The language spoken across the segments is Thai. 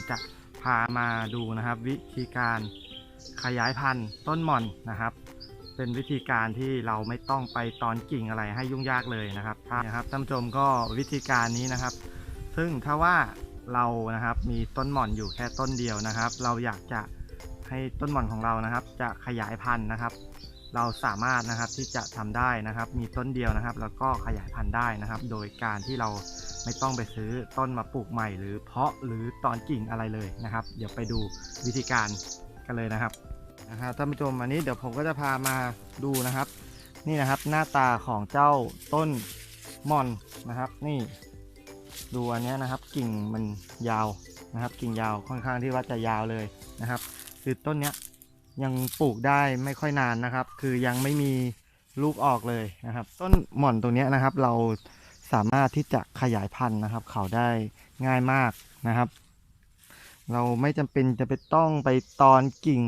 ผมจะพามาดูนะครับ วิธีการขยายพันธุ์ต้นหม่อนนะครับ เป็นวิธีการที่เราไม่ต้องไปตอนกิ่งอะไรให้ยุ่งยากเลยนะครับถ้านะครับท่านผู้ชมก็วิธีการนี้นะครับ ซึ่งถ้าว่าเรานะครับมีต้นหม่อนอยู่แค่ต้นเดียวนะครับ เราอยากจะให้ต้นหม่อนของเรานะครับ จะขยายพันธุ์นะครับ เราสามารถนะครับที่จะทำได้นะครับ มีต้นเดียวนะครับ แล้วก็ขยายพันธุ์ได้นะครับ โดยการที่เรา ไม่ต้องไปซื้อต้นมาปลูกใหม่ หรือเพาะหรือตอนกิ่งอะไรเลยนะครับ เดี๋ยวไปดูวิธีการกันเลยนะครับนะครับท่านผู้ชมอันนี้เดี๋ยวผมก็จะพามาดูนะครับ นี่นะครับหน้าตาของเจ้าต้นม่อนนะครับ นี่ ดูอันนี้นะครับ กิ่งมันยาวนะครับ กิ่งยาวค่อนข้างที่ว่าจะยาวเลยนะครับคือต้นเนี้ยยังปลูกได้ไม่ค่อยนานนะครับ คือยังไม่มีลูกออกเลยนะครับ ต้นหม่อนตรงนี้นะครับ เรา สามารถที่จะขยายพันธุ์นะครับ เขาได้ง่ายมากนะครับ เราไม่จำเป็นจะไปต้องไปตอนกิ่ง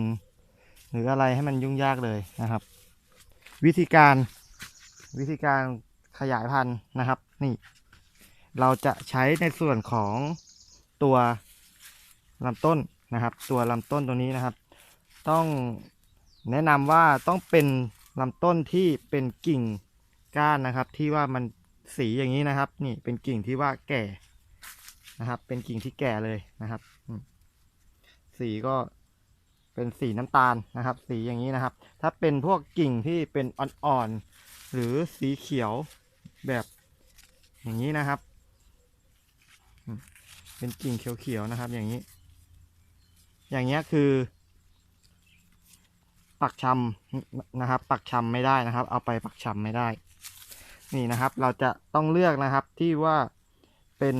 หรืออะไรให้มันยุ่งยากเลยนะครับ วิธีการวิธีการขยายพันธุ์นะครับ นี่ เราจะใช้ในส่วนของตัวลำต้นนะครับ ตัวลำต้นตรงนี้นะครับ ต้องแนะนำว่าต้องเป็นลำต้นที่เป็นกิ่งก้านนะครับ ที่ว่ามัน สีอย่างนี้นะครับ นี่เป็นกิ่งที่ว่าแก่นะครับ เป็นกิ่งที่แก่เลยนะครับ สีก็เป็นสีน้ำตาลนะครับ สีอย่างนี้นะครับ ถ้าเป็นพวกกิ่งที่เป็นอ่อนๆหรือสีเขียวแบบอย่างนี้นะครับ เป็นกิ่งเขียวๆนะครับ อย่างนี้ อย่างเงี้ยคือ ปักชำนะครับ ปักชำไม่ได้นะครับ เอาไปปักชำไม่ได้ นี่นะครับ เราจะต้องเลือกนะครับที่ว่าเป็น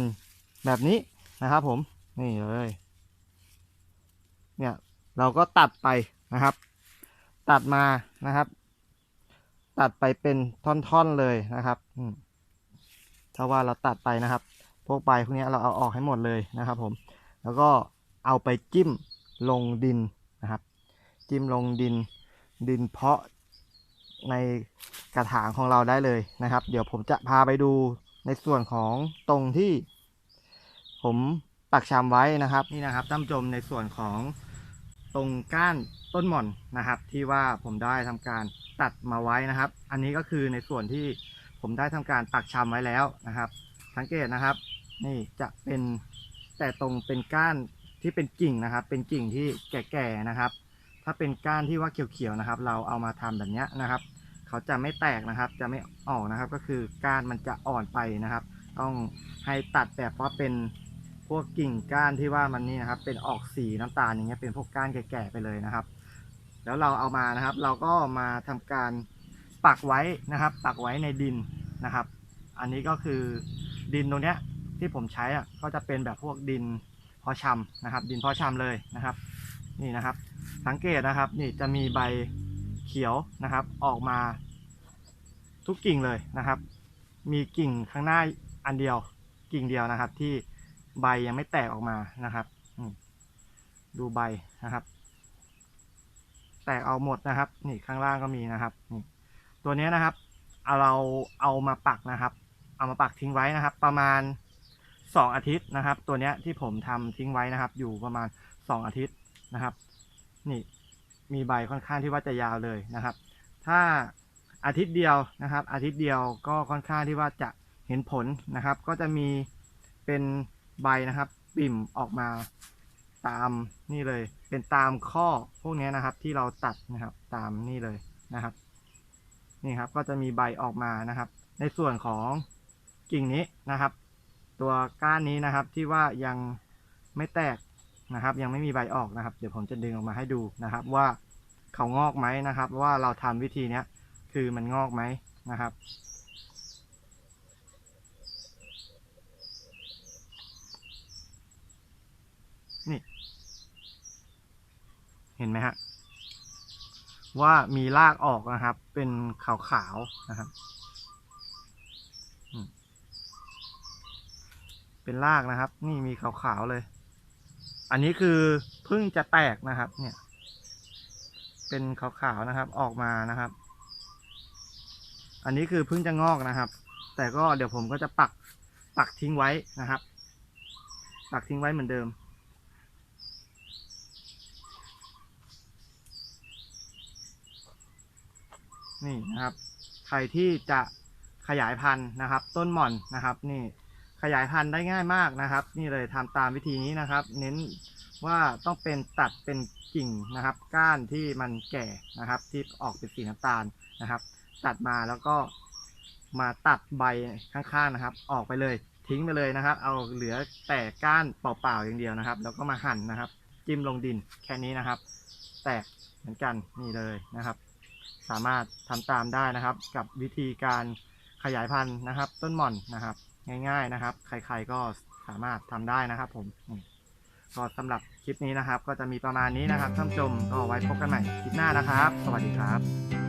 แบบนี้นะครับผมนี่เลย เนี่ยเราก็ตัดไปนะครับ ตัดมานะครับ ตัดไปเป็นท่อนๆเลยนะครับถ้าว่าเราตัดไปนะครับ พวกใบพวกนี้เราเอาออกให้หมดเลยนะครับ ผม แล้วก็เอาไปจิ้มลงดินนะครับ จิ้มลงดิน ดินเพาะ ในกระถางของเราได้เลยนะครับ เดี๋ยวผมจะพาไปดูในส่วนของตรงที่ ผมปักชำไว้นะครับนี่นะครับท่านผู้ชมในส่วนของตรงก้านต้นหม่อนนะครับ ที่ว่าผมได้ทำการตัดมาไว้นะครับ อันนี้ก็คือในส่วนที่ผมได้ทำการปักชำไว้แล้วนะครับ สังเกตนะครับ นี่จะเป็นแต่ตรงเป็นก้านที่เป็นกิ่งนะครับ เป็นกิ่งที่แก่ๆนะครับ ถ้าเป็นก้านที่ว่าเขียวๆนะครับ เราเอามาทำแบบนี้นะครับ เขาจะไม่แตกนะครับ จะไม่ออกนะครับ ก็คือก้านมันจะอ่อนไปนะครับ ต้องให้ตัดแบบว่าเป็นพวกกิ่งก้านที่ว่ามันนี่นะครับ เป็นออกสีน้ำตาลอย่างเงี้ยเป็นพวกก้านแก่ๆไปเลยนะครับ แล้วเราเอามานะครับ เราก็มาทำการปักไว้นะครับ ปักไว้ในดินนะครับ อันนี้ก็คือดินตรงเนี้ยที่ผมใช้อะก็จะเป็นแบบพวกดินพาะชำนะครับ ดินพาะชำเลยนะครับ นี่นะครับ สังเกตนะครับ นี่จะมีใบ ขียวนะครับ ออกมา ทุกกิ่งเลยนะครับ มีกิ่งข้างหน้าอันเดียว กิ่งเดียวนะครับ ที่ใบยังไม่แตกออกมานะครับดูใบนะครับ แตกเอาหมดนะครับ นี่ข้างล่างก็มีนะครับนี่ตัวนี้นะครับเอาเราเอามาปักนะครับ เอามาปักทิ้งไว้นะครับ ประมาณสองอาทิตย์นะครับ ตัวนี้ที่ผมทำทิ้งไว้นะครับ อยู่ประมาณสองอาทิตย์นะครับ นี่ มีใบค่อนข้างที่ว่าจะยาวเลยนะครับ ถ้าอาทิตย์เดียวนะครับ อาทิตย์เดียวก็ค่อนข้างที่ว่าจะเห็นผลนะครับ ก็จะมีเป็นใบนะครับ ปิ่มออกมาตามนี่เลย เป็นตามข้อพวกนี้นะครับ ที่เราตัดนะครับตามนี่เลยนะครับนี่ครับก็จะมีใบออกมานะครับ ในส่วนของกิ่งนี้นะครับ ตัวก้านนี้นะครับที่ว่ายังไม่แตกนะครับ ยังไม่มีใบออกนะครับ เดี๋ยวผมจะดึงออกมาให้ดูนะครับ ว่า เขางอกไหมนะครับ ว่าเราทำวิธีเนี้ยคือมันงอกไหมนะครับ นี่ เห็นไหมฮะว่ามีรากออกนะครับ เป็นขาวๆนะครับ เป็นรากนะครับ นี่มีขาวๆเลย อันนี้คือเพิ่งจะแตกนะครับ เนี่ย เป็นขาวๆนะครับออกมานะครับ อันนี้คือเพิ่งจะงอกนะครับ แต่ก็เดี๋ยวผมก็จะปักปักทิ้งไว้นะครับ ปักทิ้งไว้เหมือนเดิม นี่นะครับใครที่จะขยายพันธุ์นะครับ ต้นหม่อนนะครับ นี่ขยายพันธุ์ได้ง่ายมากนะครับ นี่เลยทำตามวิธีนี้นะครับ เน้น ว่าต้องเป็นตัดเป็นกิ่งนะครับ ก้านที่มันแก่นะครับ ที่ออกเป็นสีน้ำตาลนะครับ ตัดมาแล้วก็มาตัดใบข้างๆนะครับ ออกไปเลยทิ้งไปเลยนะครับ เอาเหลือแต่ก้านเปล่าๆอย่างเดียวนะครับ แล้วก็มาหั่นนะครับ จิ้มลงดินแค่นี้นะครับ แตกเหมือนกันนี่เลยนะครับ สามารถทำตามได้นะครับ กับวิธีการขยายพันธุ์นะครับ ต้นหม่อนนะครับ ง่าย ๆนะครับ ใครๆก็สามารถทำได้นะครับ ผมอืม ก็สำหรับคลิปนี้นะครับ ก็จะมีประมาณนี้นะครับท่านผู้ชมก็ไว้พบกันใหม่คลิปหน้านะครับ สวัสดีครับ